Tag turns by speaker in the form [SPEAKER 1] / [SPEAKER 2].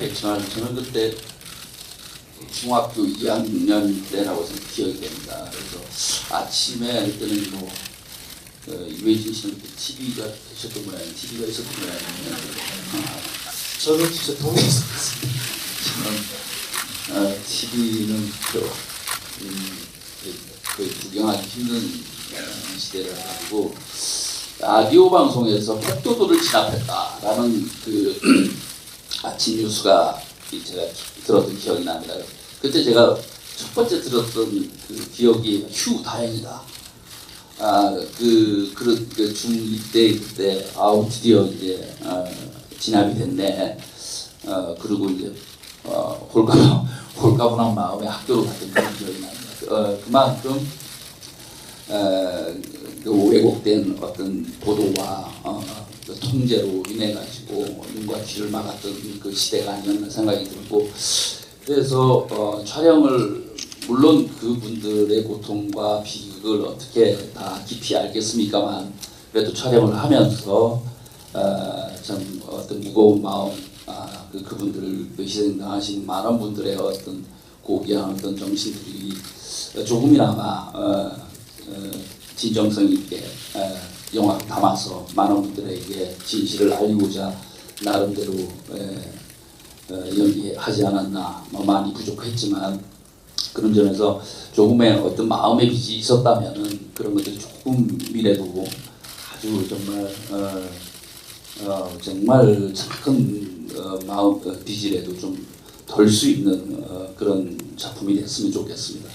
[SPEAKER 1] 했지만 저는 그때 중학교 2학년 때라고 좀 기억이 됩니다. 그래서 아침에 그때는 뭐 어, 유해진 씨는 TV가 계셨던 모양이 TV가 있었던 모양이에요. 아,
[SPEAKER 2] 저는 진짜 동네에서
[SPEAKER 1] 저는 어, TV는 그, 음, 거의 구경하기 힘든 어, 시대를 가지고 라디오 방송에서 백도도를 진압했다라는 그 아침 뉴스가 이 제가 기- 들었던 기억이 납니다. 그때 제가 첫 번째 들었던 그 기억이 휴 다행이다. 아그 그런 그 중2 때 그때 아우 드디어 이제 어, 진압이 됐네. 어 그리고 이제 어 홀가분 홀가분한 마음에 학교로 갔던 그런 기억이 납니다. 어 그만큼 어, 그 왜곡된 어떤 보도와 어, 그 통제로 인해 가지고 눈과 귀를 막았던 그 시대가 아니었나 생각이 들고. 그래서 어, 촬영을 물론 그분들의 고통과 비극을 어떻게 다 깊이 알겠습니까만 그래도 촬영을 하면서 어, 참 어떤 무거운 마음 아, 그 그분들 그 희생당하신 많은 분들의 어떤 고귀한 어떤 정신들이 조금이나마 어, 어, 진정성 있게 어, 영화를 담아서 많은 분들에게 진실을 알리고자 나름대로 에, 어, 연기하지 않았나 뭐 많이 부족했지만 그런 점에서 조금의 어떤 마음의 빚이 있었다면은 그런 것들이 조금이라도 아주 정말 어, 어, 정말 큰 어, 마음 어, 빚이라도 좀 덜 수 있는 어, 그런 작품이 됐으면 좋겠습니다.